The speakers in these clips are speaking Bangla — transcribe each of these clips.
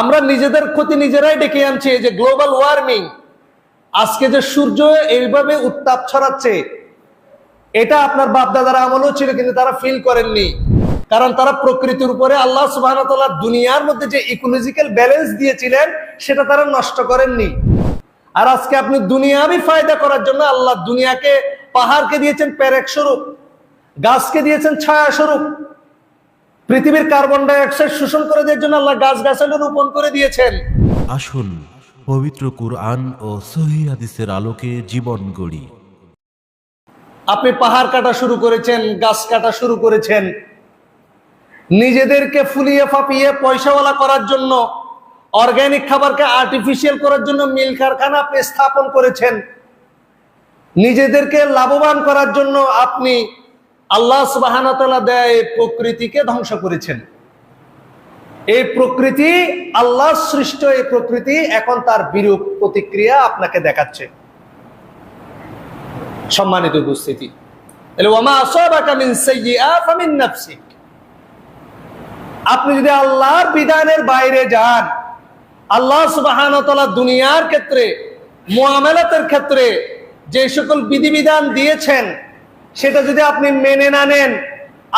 আমরা নিজেদের ক্ষতি নিজেরাই ডেকে আনছি, এই যে গ্লোবাল ওয়ার্মিং আজকে যে সূর্য এইভাবে উত্তাপ ছড়াচ্ছে, এটা আপনার বাপদাদার আমলও ছিল, কিন্তু তারা ফিল করেননি। কারণ তারা প্রকৃতির উপরে আল্লাহ সুবাহ দুনিয়ার মধ্যে যে ইকোলজিক্যাল ব্যালেন্স দিয়েছিলেন, সেটা তারা নষ্ট করেননি। আর আজকে আপনি দুনিয়াবি ফায়দা করার জন্য আল্লাহ দুনিয়াকে, পাহাড়কে দিয়েছেন প্যারেক স্বরূপ, গাছকে দিয়েছেন ছায়া স্বরূপ। পৃথিবীর কার্বন ডাই অক্সাইড শোষণ করে দেওয়ার জন্য আল্লাহ গাছ গাছালি রোপণ করে দিয়েছেন। আসুন পবিত্র কুরআন ও সহি হাদিসের আলোকে জীবন গড়ি। আপনি পাহাড় কাটা শুরু করেছেন গাছ কাটা শুরু করেছেন। নিজেদেরকে ফুলিয়ে ফাপিয়ে পয়সাওয়ালা করার জন্য অর্গানিক খাবারকে আর্টিফিশিয়াল করার জন্য মিল কারখানা আপনি স্থাপন করেছেন। নিজেদেরকে লাভবান করার জন্য আপনি আল্লাহ সুবাহানতলা দেয়, প্রকৃতিকে ধ্বংস করেছেন। এই প্রকৃতি, আল্লাহ সৃষ্ট এই প্রকৃতি এখন তার বিরূপ প্রতিক্রিয়া আপনাকে দেখাচ্ছে। সম্মানিত উপস্থিতি। আপনি যদি আল্লাহর বিধানের বাইরে যান, আল্লাহ তাআলা দুনিয়ার ক্ষেত্রে, মুআমালাতের ক্ষেত্রে যে সকল বিধিবিধান দিয়েছেন সেটা যদি আপনি মেনে না নেন,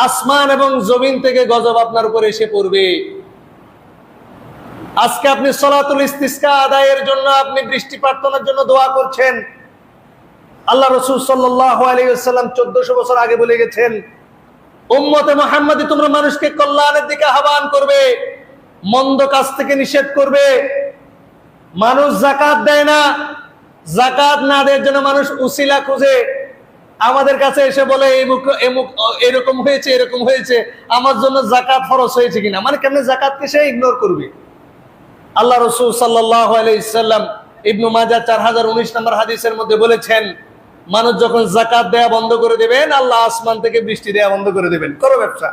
আসমান এবং জমিন থেকে গজব আপনার উপরে এসে পড়বে। আজকে আপনি সলাতুল ইস্তিসকা আদায়ের জন্য আপনি বৃষ্টি প্রার্থনার জন্য দোয়া করছেন। আল্লাহ রসুল আলাইসাল্লাম চোদ্দশো বছর আগে বলে গেছেন তোমরা মানুষকে কল্যাণের দিকে আহ্বান করবে, মন্দ কাজ থেকে নিষেধ করবে। মানুষ জাকাত দেয় না, জাকাত না দেওয়ার জন্য মানুষ উসিলা খুঁজে। আমাদের কাছে এসে বলে এমুক এমুক এরকম হয়েছে এরকম হয়েছে, আমার জন্য জাকাত ফরজ হয়েছে কিনা? মানে কেমনে জাকাতকে সে ইগনোর করবে? আল্লাহ রসুল সাল্লাহ আলাইসাল্লাম ইবনু মাজা চার হাজার উনিশ নম্বর হাদিসের মধ্যে বলেছেন, মানুষ যখন জাকাত দেয়া বন্ধ করে দেবেন, আল্লাহ আসমান থেকে বৃষ্টি দেয়া বন্ধ করে দেবেন। করো ব্যবসা।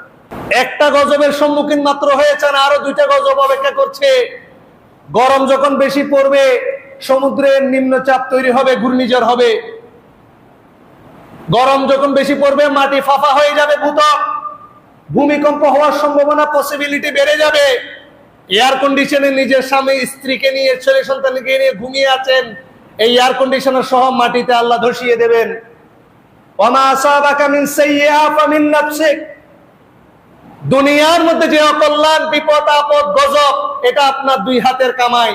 একটা গজবের সম্মুখীন মাত্র হয়েছেন, আরও দুইটা গজব অপেক্ষা করছে। গরম যখন বেশি পড়বে, সমুদ্রের নিম্নচাপ তৈরি হবে, ঘূর্ণিঝড় হবে গরম যখন বেশি পড়বে, মাটি ফাফা হয়ে যাবে ভূতক ভূমিকম্প হওয়ার সম্ভাবনা পসিবিলিটি বেড়ে যাবে। এয়ার কন্ডিশনে নিজের স্বামী, স্ত্রীকে নিয়ে, ছেলে সন্তানকে নিয়ে ঘুমিয়ে আছেন। এই এয়ার কন্ডিশনার সহ মাটিতে আল্লাহ ধসিয়ে দেবেন। দুনিয়ার মধ্যে যে অকল্যাণ, বিপদ, আপদ, গজব, এটা আপনার দুই হাতের কামাই।